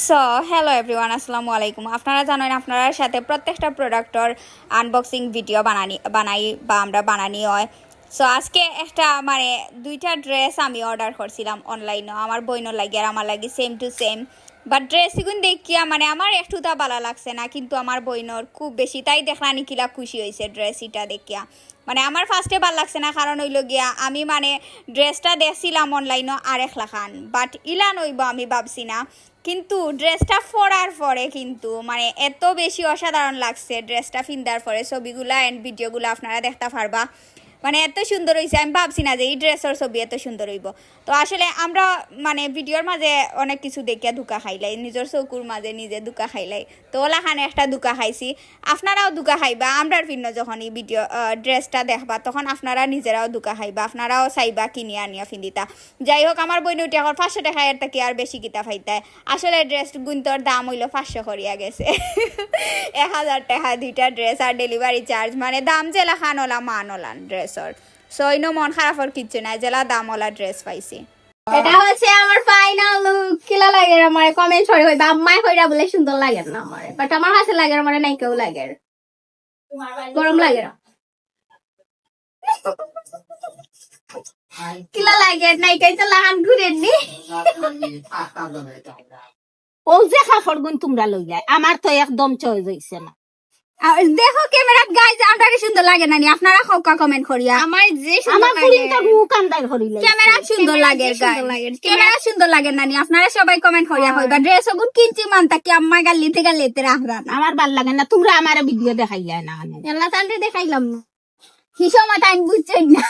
So hello everyone আসসালামু আলাইকুম। আপনারা জানেন আপনারা সাথে প্রত্যেকটা প্রোডাক্টর আনবক্সিং ভিডিও বানানি বানাই বা আমরা বানানি হয়। সো আজকে একটা মানে দুইটা ড্রেস আমি অর্ডার করছিলাম অনলাইনে আমার বইন লাগে আর আমার লাগে same to same but dress এগুন দেখিয়া মানে আমার একটুটা ভালো লাগছে না, কিন্তু আমার বইনর খুব বেশি, তাই দেখলানি কিলা খুশি হয়েছে ড্রেস এটা দেখিয়া। মানে আমার ফার্স্টে ভালো লাগছে না, কারণ হইল গিয়া আমি মানে ড্রেসটা দেখছিলাম অনলাইনে আরেক লাখান বাট ইলান হইব আমি ভাবছি না। কিন্তু ড্রেসটা পরার পরে কিন্তু মানে এত বেশি অসাধারণ লাগছে ড্রেসটা ফিন্দার পরে, ছবিগুলা অ্যান্ড ভিডিওগুলো আপনারা দেখতে পারবা। মানে এত সুন্দর হয়েছে আমি ভাবছি না যে এই ড্রেসের ছবি এত সুন্দর হইব। তো আসলে আমরা মানে ভিডিওর মাঝে অনেক কিছু দেখিয়া দুকা খাইলাই, নিজের চকুর মাঝে নিজে দুকা খাইলাই। তো ওলাখানে একটা দুকা খাইছি, আপনারাও দুকা খাইবা, আমরার ভিন্ন যখন এই ভিডিও ড্রেসটা দেখবা, তখন আপনারা নিজেরাও দুকা খাইবা, আপনারাও চাইবা কিনে আনিয়া ফিন্দিতা যাই হোক, আমার বই নইটি এখন পাঁচশো টাকা এর থেকে আর বেশি কিতা ফাইতায় আসলে ড্রেস গুন্তর দাম হইল পাঁচশো করিয়া গেছে। এক হাজার টাকা দুইটা ড্রেস আর ডেলিভারি চার্জ মানে দাম জেলা খান ওলা মান ওলান ড্রেসর সইনো মন খারাপর কিচ্ছু নাই জেলা দাম ওলা ড্রেস পাইছি। এটা হচ্ছে আমার ফাইনাল লুক কিলা লাগে আমার? কমেন্ট করে হইবা আম্মাই কইরা বলে সুন্দর লাগে না আমার। বাট আমার কাছে লাগে আমার নাই কেউ লাগে গরম লাগে না কিলা লাগে? নাই তো লাগান ঘুরে নি ও যে গুণ তোমরা লই যায় আমার তো একদম চয়েস হইছে না। আর দেখো ক্যামেরাত গাইজ আপনারা সুন্দর লাগে নানি আপনারা খোকা কমেন্ট করিয়া। আমার যে আমার ফুলিন মুখ আন্দার করিলে ক্যামেরা সুন্দর লাগে লাগে ক্যামেরা সুন্দর লাগে নানি আপনারা সবাই কমেন্ট করিয়া হইবা ড্রেস ওগুন কিনছি মান তাকি আম্মা রাখরা আমার ভালো লাগে না তোমরা আমার ভিডিও দেখাই যায় না। দেখাইলাম না। হিসমা টাইম না।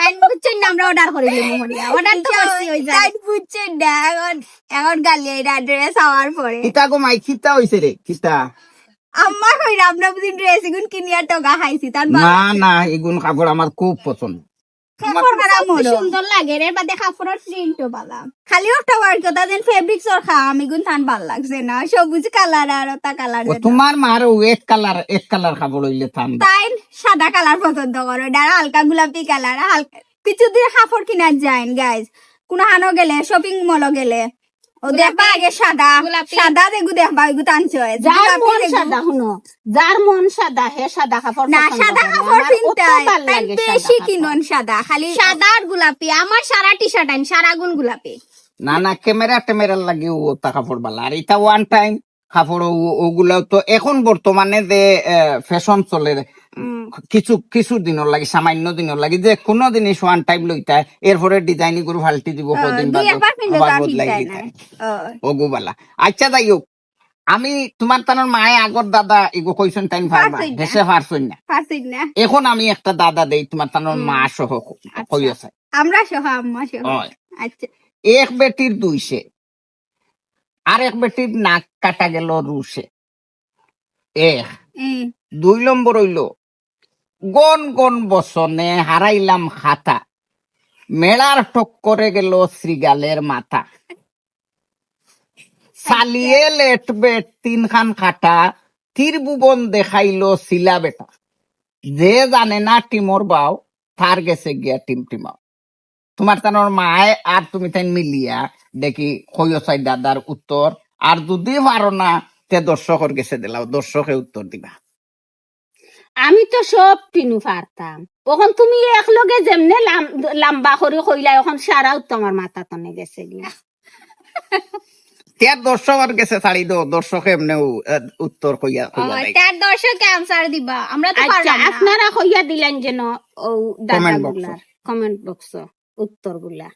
টাইম বুঝছেন না আমরা অর্ডার করে দিই মোহনিয়া। অর্ডার তো করছি ওই যা। টাইম বুঝছেন না এখন এখন গালি এটা ড্রেস হওয়ার পরে। কিতা গো মাই কিতা হইছে রে কিতা? আম্মা কইরা আমরা বুঝি ড্রেস এগুন কিনিয়া টগা খাইছি তার না না এগুন কাপড় আমার খুব পছন্দ। সুন্দর লাগে রে বা দেখা ফটোর প্রিন্টও ভালো খালি কথা দেন ফেব্রিক্স ওর খা আমি গুন থান ভালো লাগছে না। সবুজ কালার আর ওটা কালার তোমার মার এক কালার এক কালার কাপড় হইলে থান তাই সাদা কালার পছন্দ করো এটা হালকা গোলাপি কালার হালকা কিছুদিন কাপড় কিনা যায় গাইজ কোনো হানো গেলে শপিং মল গেলে। ও দেখবা আগে সাদা। গোলাপি। সাদা দেখু দেখবা এগু টানছ যার মন সাদা শুনো। যার মন সাদা হে সাদা কাপড় না সাদা কাপড় পিনতাই তাই বেশি কিনন সাদা খালি সাদা আর গোলাপি। আমার সারা টি শার্ট আইন সারা গুণ গোলাপি। না না ক্যামেরা ট্যামেরার লাগে ও তা কাপড় বালা। আর এটা ওয়ান টাইম কাপড় ও- ওগুলা তো এখন বর্তমানে যে ফ্যাশন চলে কিছু কিছু দিনের লাগে সামান্য দিনের লাগে যে কোনো জিনিস ওয়ান টাইম লইতা এরপরে ডিজাইনগুলো ফাল্টি দিব কদিন ওগুবালা আচ্ছা যাই হোক আমি তোমার তানোর মায়ে আগর দাদা এগো কইছেন টাইম পারবা পারছই না। না? এখন আমি একটা দাদা দেই তোমার তানোর মা সহ কই আছে। আমরা সহ আম্মা সহ। আচ্ছা। এক বেটির দুইশে আর এক বেটির নাক কাটা গেল রুশে এক। দুই নম্বর হইল গন গন বসনে হারাইলাম খাতা। মেলার টক্করে গেল শ্রীগালের মাথা। চালিয়ে লেট বেট তিন খান খাটা, তীরভুবন দেখাইলো শিলা বেটা। যে জানে না টিমর বাও, তার গেছে গিয়া টিম টিমাও। তোমার তানোর মায় আর তুমি তাই মিলিয়া দেখি কইসাই দাদার উত্তর। আর যদি পারো না, তে দর্শকর গেছে দিলাও, দর্শকে উত্তর দিবা। আমি তো সব টিনু পারতাম। তখন তুমি এক লগে যেমনে লাম- লাম্বা করে কইলা এখন সারাও তোমার মাথা তনে গেছে গিয়া। তে দর্শকর গেছে ছাড়ি দো দর্শক এমনিও উত্তর কইয়া তার দর্শক আনসার দিবা। আমরা তো আচ্ছা পারলাম না। আপনারা কইয়া দিলেন যেন ও দাদা কমেন্ট বক্স উত্তরগুলা